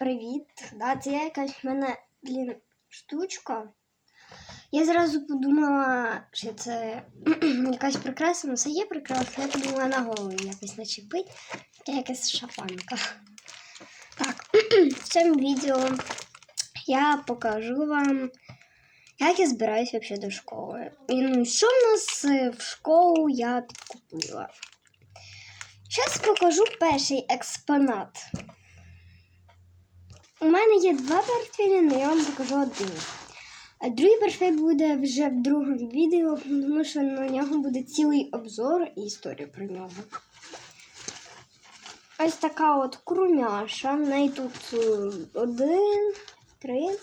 привіт. Да, це якась в мене блін, штучка. Я зразу подумала, що це якась прикраса, ну це є прикраса, я подумала на голову якось начепить. Це якась шапанка. Так, в цьому відео я покажу вам, як я збираюсь взагалі до школи. І ну, що в нас е, в школу я підкупила. Зараз покажу перший експонат. У мене є два портфелі, але я вам покажу один. А другий портфель буде вже в другому відео, тому що на нього буде цілий обзор і історія про нього. Ось така от крумяша. В неї тут е, один, три.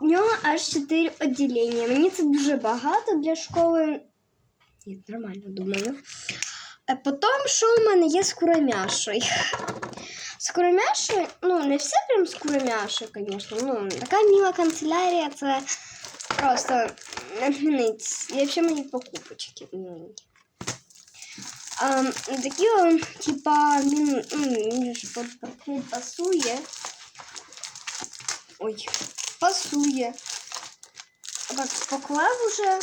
В нього аж чотири відділення. Мені це дуже багато для школи. Ні, нормально думаю. А потім, що у мене є з куромяшою. З куромяшою, ну, не все прям з куромяшою, звісно. Ну, така міла канцелярія, це просто ниць. І взагалі мені покупочки миленькі. А, і такі, о, типа, він, ну, він ж під портфель пасує. Ой, пасує. Так, поклав уже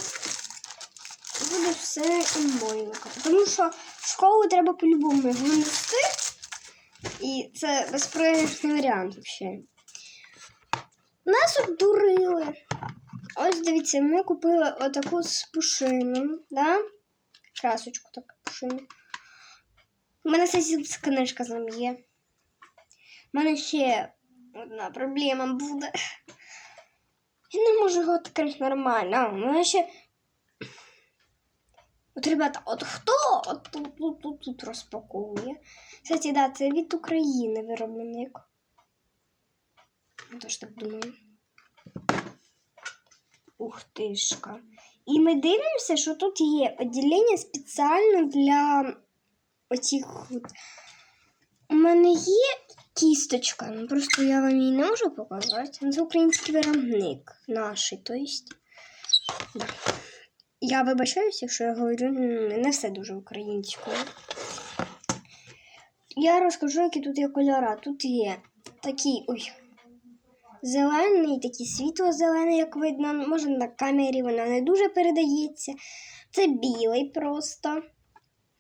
буде все імбойненько. Тому що в школу треба по-любому його нести. І це безпроіграшний варіант взагалі. Нас обдурили. Ось дивіться, ми купили отаку з пушином, да? Красочку таку пушину. У мене сусідська книжка з ним є. У мене ще одна проблема буде. Я не можу його відкрити нормально. У мене ще От, ребята, от хто от тут, тут, тут, тут розпаковує? Кстати, да, це від України виробник. Я теж так думаю. Ух тишка. І ми дивимося, що тут є відділення спеціально для оцих. У мене є кісточка, ну просто я вам її не можу показати. Це український виробник наш, то есть. Да. Я вибачаюся, якщо я говорю не все дуже українською. Я розкажу, які тут є кольори. Тут є такий ой, зелений, такий світло-зелений, як видно. Може на камері вона не дуже передається. Це білий просто.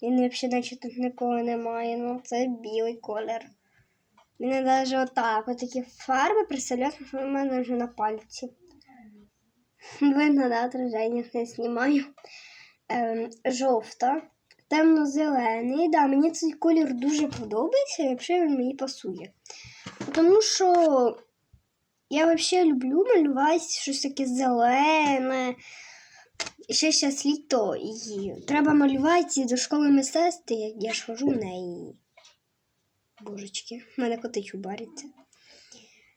Він взагалі, наче тут нікого немає. Ну, це білий колір. Мене навіть отак, отакі фарби представляють, що в мене вже на пальці. Видно, да, отраження не знімаю. Ем, жовта, темно-зелений. Да, мені цей колір дуже подобається, і взагалі він мені пасує. Тому що я взагалі люблю малювати щось таке зелене. Ще зараз літо і треба малювати до школи мистецтва, я ж хожу в неї. Божечки, в мене коти чубаряться.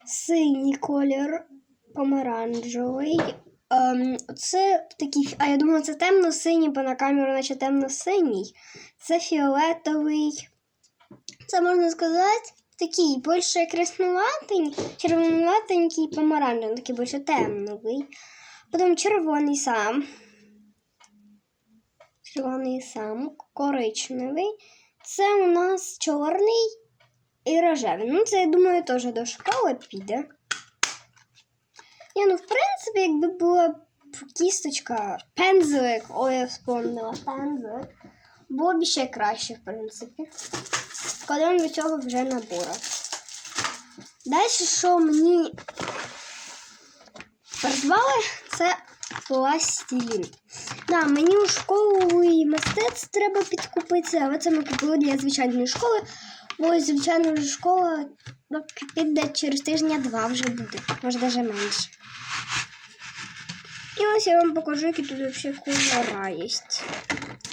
Синій колір, помаранчевий. Ем, це такий, а я думала, це темно-синій, бо на камеру наче темно-синій. Це фіолетовий. Це можна сказати, такий більше краснуватий, червонуватенький, помаранчевий, такий більше темновий. Потім червоний сам. Червоний сам, коричневий. Це у нас чорний і рожевий. Ну, це, я думаю, теж до школи піде. Ні, ну, в принципі, якби була б кісточка, пензлик, ой, я вспомнила, пензлик, було б ще краще, в принципі. Коли він до цього вже набора. Далі, що мені придбали, це пластилін. Да, мені у школу і мистецтв треба підкупитися, але це ми купили для звичайної школи. Бо ось звичайна вже школа ну, піде через тижня два вже буде, може навіть менше. І ось я вам покажу, які тут взагалі кольора є.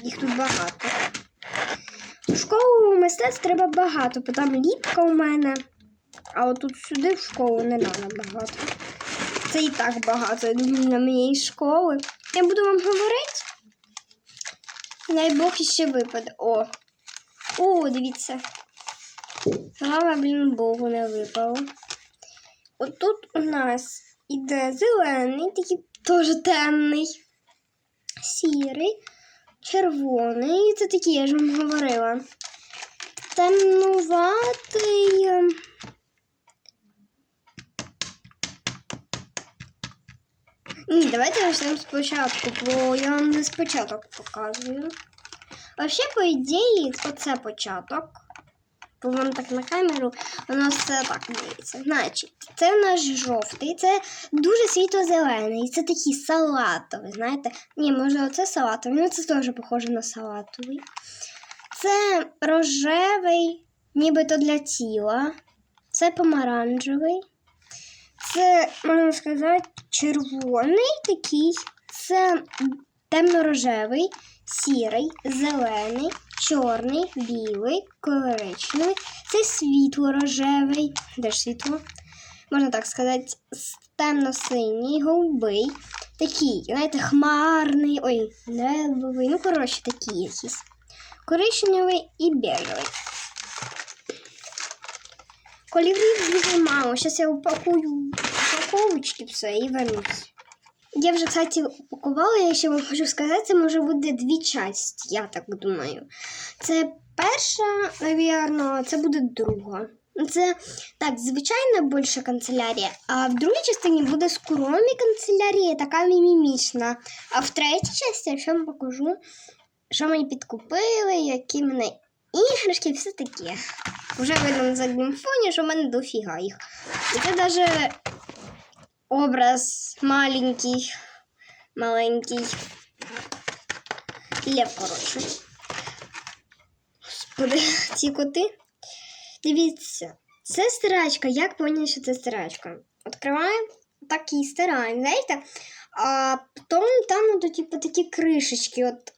Їх тут багато. У школу мистецтв треба багато, бо там ліпка у мене. А от тут сюди в школу не треба багато. Це і так багато, на моєї школи. Я буду вам говорити. Дай Бог іще випаде. О! О, дивіться. Слава, блін, Богу, не випало. Отут у нас іде зелений, такий теж темний, сірий, червоний. Це такий, я ж вам говорила. Темнуватий. Ем, Ні, давайте почнемо спочатку, бо я вам не спочаток показую. Вообще, по ідеї, оце початок. Бо вам так на камеру, воно все так дивиться. Значить, це наш жовтий, це дуже світло-зелений, це такий салатовий, знаєте? Ні, може, оце салатовий, ну це теж похоже на салатовий. Це рожевий, нібито для тіла. Це помаранчевий. Це, можна сказати, червоний такий. Це темно-рожевий, сірий, зелений, чорний, білий, коричневий. Це світло-рожевий. Де ж світло? Можна так сказати, темно-синій, голубий. Такий, знаєте, хмарний, ой, небовий. Ну, коротше, такі якісь. Коричневий і бежевий. Кольорів дуже мало. Зараз я упакую упаковочки все і вернусь. Я вже, кстати, упакувала, я ще вам хочу сказати, це може бути дві частини, я так думаю. Це перша, навірно, це буде друга. Це так, звичайна більша канцелярія, а в другій частині буде скромі канцелярія, така мімімічна. А в третій частині я ще вам покажу, що мені підкупили, які мене іграшки все таке. Вже видно на задньому фоні, що в мене дофіга їх. І це навіть образ маленький, маленький. Лев, коротше. Господи, ці коти. Дивіться, це стирачка. Як поняти, що це стирачка? Відкриваємо, так і стираємо, знаєте? А потім там ну, типу, такі кришечки, от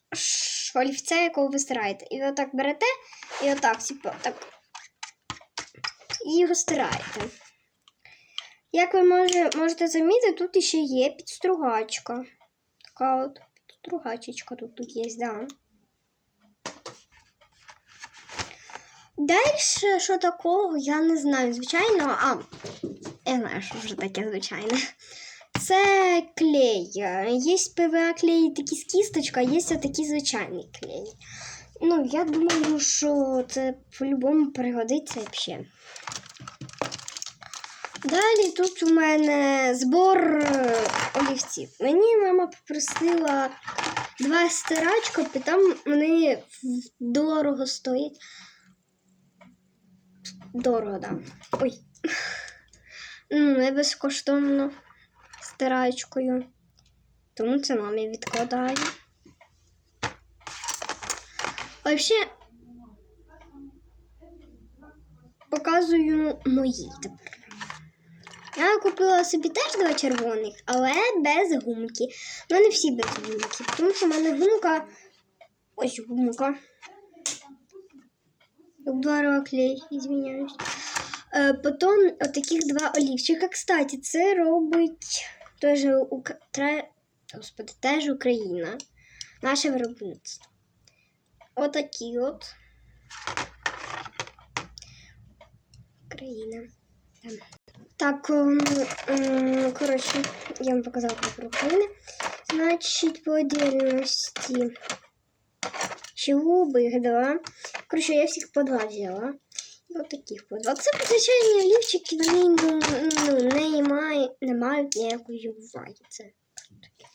олівця, якого ви стираєте. І отак берете і отак, типу, так. І його стираєте. Як ви може, можете замітити, тут ще є підстругачка. Така от підстругачечка тут, тут є, да. Далі, що такого, я не знаю. Звичайно, а, я знаю, що вже таке звичайне. Це клей. Є ПВА клей такий з кісточка, є такий звичайний клей. Ну, я думаю, що це по-любому пригодиться взагалі. Далі тут у мене збор е, олівців. Мені мама попросила два стирачка, і там вони дорого стоять. Дорого, да. Ой. Ну, не безкоштовно стирачкою. Тому це мамі відкладаю. Взагалі, показую мої тепер. Я купила собі теж два червоних, але без гумки. У мене всі без гумки, тому що в мене гумка. Ось гумка. Ударила клей, извиняюсь. Е, потім отаких два олівчика. Кстати, це робить теж, Ук... тре... Господи, теж Україна. Наше виробництво. Отакі от. Україна. Так, ем, ем, коротше, я вам показала про України. Значить, по отдельности чубы, да. Короче, я всіх по два взяла. Вот таких по два. Це звичайні олівчики, вони ну, ну, не, мають, не мають ніякої уваги. Це такі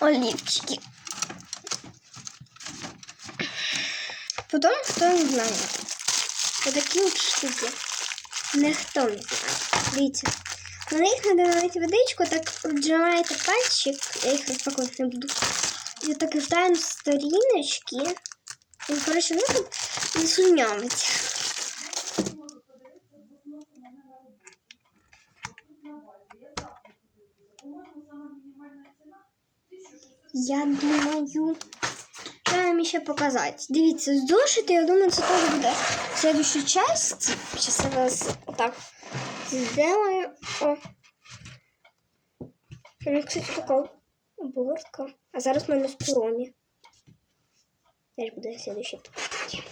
олівчики. Потім, хто не знає, отакі от штуки. Ніхто не. Дивіться. На них налити водичку, так вджимаєте пальчик, я їх розпаковувати не буду. І так вертаємо сторіночки. І, коротше, ну тут не сумнявить. Я думаю, що вам ще показати. Дивіться, зошити, я думаю, це теж буде в следующей части. Сейчас я вас отак сделаю. О. У мене, кстати, така обгортка. А зараз в мене в поромі. Теж буде следующий показати.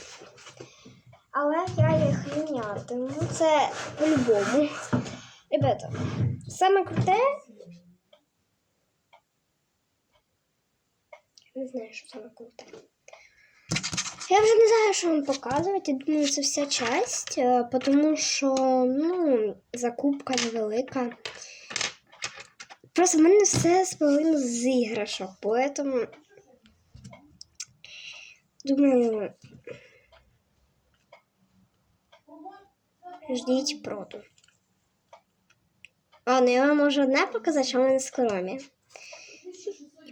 Але я їх мінятиму. Це по-любому. Ребята, саме круте. Не знаю, що саме круте. Я вже не знаю, що вам показувати. Я думаю, це вся часть, е, тому що ну, закупка невелика. Просто в мене все споловину з іграшок, поэтому думаю. Ждіть проду. А, ну я вам можу одне показати, що в мене з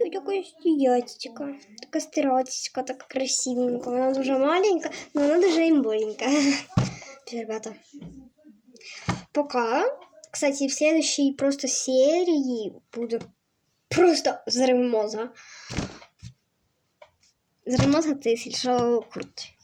коромі. Тут така стіячка, така стирачечка, така красивенька. Вона дуже маленька, але вона дуже імболенька. Все, ребята. Пока. Кстати, в следующей просто серии будет просто взрыв мозга. Взрыв мозга ты если что круть.